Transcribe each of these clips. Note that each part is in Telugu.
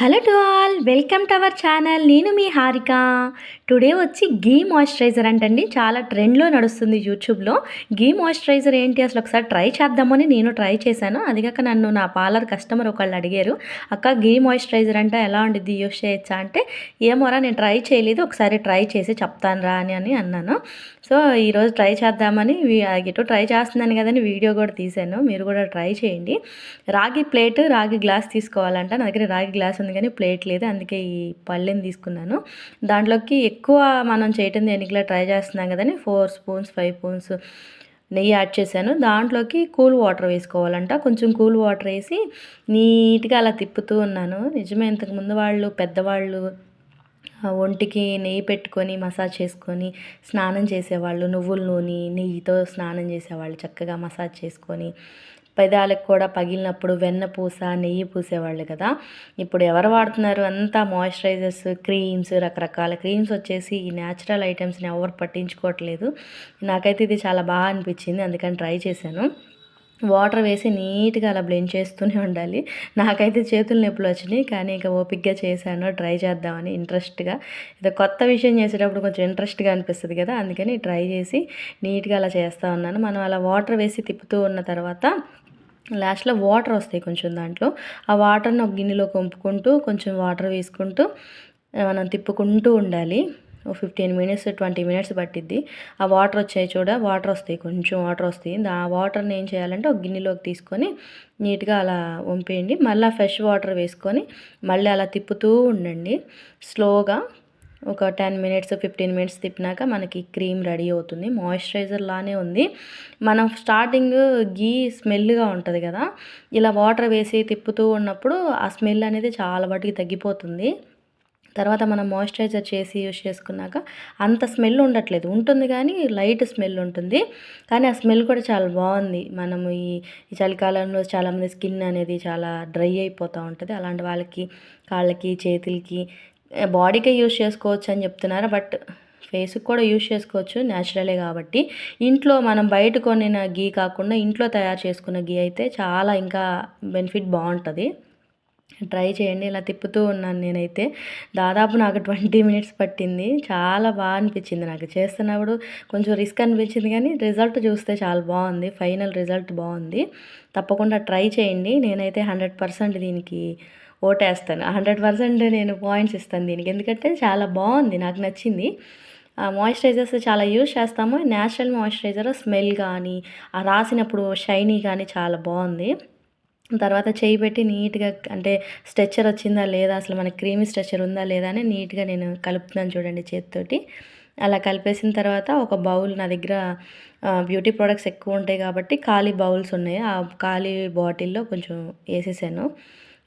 Hello to all welcome to our channel నేను మీ హారిక. టుడే వచ్చి గీ మాయిశ్చరైజర్ అంటండి. చాలా ట్రెండ్లో నడుస్తుంది యూట్యూబ్లో గీ మాయిశ్చరైజర్ ఏంటి? అసలు ఒకసారి ట్రై చేద్దామని నేను ట్రై చేశాను. అది కాక నన్ను నా పార్లర్ కస్టమర్ ఒకళ్ళు అడిగారు. అక్క గీ మాయిశ్చరైజర్ అంటే ఎలా ఉండిద్ది? యూస్ చేయొచ్చా? అంటే ఏమోరా నేను ట్రై చేయలేదు. ఒకసారి ట్రై చేసి చెప్తాను రా అని అని అన్నాను. సో ఈరోజు ట్రై చేద్దామని ఎటు ట్రై చేస్తున్నాను కదని వీడియో కూడా తీశాను. మీరు కూడా ట్రై చేయండి. రాగి ప్లేట్ రాగి గ్లాస్ తీసుకోవాలంట. నా దగ్గర రాగి గ్లాస్ ఉంది కానీ ప్లేట్ లేదు అందుకే ఈ పళ్ళెని తీసుకున్నాను. దాంట్లోకి ఎక్కువ మనం చేయటం దేనికిలా ట్రై చేస్తున్నాం కదని ఫోర్ స్పూన్స్ ఫైవ్ స్పూన్స్ నెయ్యి యాడ్ చేశాను. దాంట్లోకి కూల్ వాటర్ వేసుకోవాలంట. కొంచెం కూల్ వాటర్ వేసి నీట్గా అలా తిప్పుతూ ఉన్నాను. నిజమే ఇంతకుముందు వాళ్ళు పెద్దవాళ్ళు ఒంటికి నెయ్యి పెట్టుకొని మసాజ్ చేసుకొని స్నానం చేసేవాళ్ళు నువ్వుల నూనె నెయ్యితో స్నానం చేసేవాళ్ళు చక్కగా మసాజ్ చేసుకొని. పెదాలకు కూడా పగిలినప్పుడు వెన్న పూస నెయ్యి పూసేవాళ్ళు కదా. ఇప్పుడు ఎవరు వాడుతున్నారు? అంతా మాయిశ్చరైజర్స్ క్రీమ్స్ రకరకాల క్రీమ్స్ వచ్చేసి ఈ న్యాచురల్ ఐటమ్స్ని ఎవరు పట్టించుకోవట్లేదు. నాకైతే ఇది చాలా బాగా అనిపించింది అందుకని ట్రై చేశాను. వాటర్ వేసి నీట్గా అలా బ్లెండ్ చేస్తూనే ఉండాలి. నాకైతే చేతులు నొప్పులు వచ్చినాయి కానీ ఇంకా ఓపిక్గా చేశాను. ట్రై చేద్దామని ఇంట్రెస్ట్గా. ఇది కొత్త విషయం చేసేటప్పుడు కొంచెం ఇంట్రెస్ట్గా అనిపిస్తుంది కదా అందుకని ట్రై చేసి నీట్గా అలా చేస్తూ ఉన్నాను. మనం అలా వాటర్ వేసి తిప్పుతూ ఉన్న తర్వాత లాస్ట్లో వాటర్ వస్తాయి కొంచెం దాంట్లో. ఆ వాటర్ని ఒక గిన్నెలో కొంపుకుంటూ కొంచెం వాటర్ వేసుకుంటూ మనం తిప్పుకుంటూ ఉండాలి. ఫిఫ్టీన్ మినిట్స్ ట్వంటీ మినిట్స్ పట్టిద్ది. ఆ వాటర్ వచ్చాయి చూడ వాటర్ వస్తాయి కొంచెం వాటర్ వస్తాయి. ఆ వాటర్ని ఏం చేయాలంటే ఒక గిన్నెలోకి తీసుకొని నీట్గా అలా వంపేయండి. మళ్ళీ ఫ్రెష్ వాటర్ వేసుకొని మళ్ళీ అలా తిప్పుతూ ఉండండి. స్లోగా ఒక టెన్ మినిట్స్ ఫిఫ్టీన్ మినిట్స్ తిప్పినాక మనకి క్రీమ్ రెడీ అవుతుంది. మాయిశ్చరైజర్ లానే ఉంది. మనం స్టార్టింగ్ గీ స్మెల్గా ఉంటుంది కదా ఇలా వాటర్ వేసి తిప్పుతూ ఉన్నప్పుడు ఆ స్మెల్ అనేది చాలా వాటికి తగ్గిపోతుంది. తర్వాత మనం మాయిశ్చరైజర్ చేసి యూస్ చేసుకున్నాక అంత స్మెల్ ఉండట్లేదు. ఉంటుంది కానీ లైట్ స్మెల్ ఉంటుంది. కానీ ఆ స్మెల్ కూడా చాలా బాగుంది. మనము ఈ చలికాలంలో చాలామంది స్కిన్ అనేది చాలా డ్రై అయిపోతూ ఉంటుంది. అలాంటి వాళ్ళకి కాళ్ళకి చేతులకి బాడీకే యూస్ చేసుకోవచ్చు అని చెప్తున్నారు. బట్ ఫేస్కి కూడా యూస్ చేసుకోవచ్చు న్యాచురలే కాబట్టి. ఇంట్లో మనం బయట కొనిన గీ కాకుండా ఇంట్లో తయారు చేసుకున్న గీ అయితే చాలా ఇంకా బెనిఫిట్ బాగుంటుంది. ట్రై చేయండి ఇలా తిప్పుతూ ఉన్నాను నేనైతే. దాదాపు నాకు ట్వంటీ మినిట్స్ పట్టింది. చాలా బాగా అనిపించింది నాకు. చేస్తున్నప్పుడు కొంచెం రిస్క్ అనిపించింది కానీ రిజల్ట్ చూస్తే చాలా బాగుంది. ఫైనల్ రిజల్ట్ బాగుంది. తప్పకుండా ట్రై చేయండి. నేనైతే హండ్రెడ్ పర్సెంట్ దీనికి ఓటేస్తాను. హండ్రెడ్ పర్సెంట్ నేను పాయింట్స్ ఇస్తాను దీనికి. ఎందుకంటే చాలా బాగుంది నాకు నచ్చింది. మాయిశ్చరైజర్స్ చాలా యూజ్ చేస్తాము. న్యాచురల్ మాయిశ్చరైజర్ స్మెల్ కానీ ఆ రాసినప్పుడు షైనీ కానీ చాలా బాగుంది. తర్వాత చేయి పెట్టి నీట్గా అంటే స్ట్రెచ్చర్ వచ్చిందా లేదా అసలు మన క్రీమీ స్ట్రెచ్చర్ ఉందా లేదా అని నీట్గా నేను కలుపుతున్నాను చూడండి చేతితోటి. అలా కలిపేసిన తర్వాత ఒక బౌల్ నా దగ్గర బ్యూటీ ప్రోడక్ట్స్ ఎక్కువ ఉంటాయి కాబట్టి ఖాళీ బౌల్స్ ఉన్నాయి. ఆ ఖాళీ బాటిల్లో కొంచెం వేసేసాను.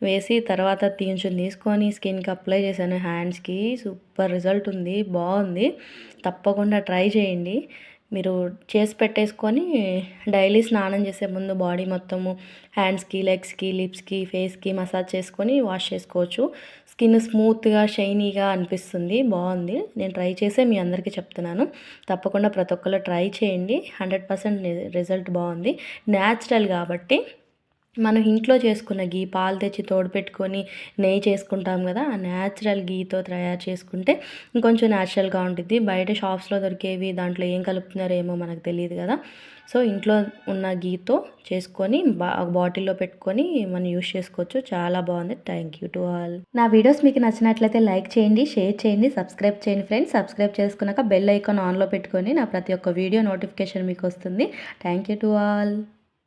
వేసి తర్వాత తీంచుని తీసుకొని స్కిన్కి అప్లై చేశాను హ్యాండ్స్కి. సూపర్ రిజల్ట్ ఉంది బాగుంది. తప్పకుండా ట్రై చేయండి. మీరు చేసి పెట్టేసుకొని డైలీ స్నానం చేసే ముందు బాడీ మొత్తము హ్యాండ్స్కి లెగ్స్కి లిప్స్కి ఫేస్కి మసాజ్ చేసుకొని వాష్ చేసుకోవచ్చు. స్కిన్ స్మూత్గా షైనీగా అనిపిస్తుంది. బాగుంది. నేను ట్రై చేసే మీ అందరికీ చెప్తున్నాను. తప్పకుండా ప్రతి ఒక్కరు ట్రై చేయండి. హండ్రెడ్ పర్సెంట్ రిజల్ట్ బాగుంది. న్యాచురల్ కాబట్టి మనం ఇంట్లో చేసుకున్న గీ పాలు తెచ్చి తోడుపెట్టుకొని నెయ్యి చేసుకుంటాం కదా ఆ న్యాచురల్ గీతో తయారు చేసుకుంటే ఇంకొంచెం న్యాచురల్గా ఉంటుంది బయట షాప్స్లో దొరికేవి దాంట్లో ఏం కలుపుతున్నారేమో మనకు తెలియదు కదా. సో ఇంట్లో ఉన్న గీతో చేసుకొని బా బాటిల్లో పెట్టుకొని మనం యూస్ చేసుకోవచ్చు. చాలా బాగుంది. థ్యాంక్ యూ టు ఆల్ నా వీడియోస్ మీకు నచ్చినట్లయితే లైక్ చేయండి షేర్ చేయండి సబ్స్క్రైబ్ చేయండి ఫ్రెండ్స్ సబ్స్క్రైబ్ చేసుకున్నాక బెల్ ఐకాన్ ఆన్లో పెట్టుకొని నా ప్రతి ఒక్క వీడియో నోటిఫికేషన్ మీకు వస్తుంది. Thank you to all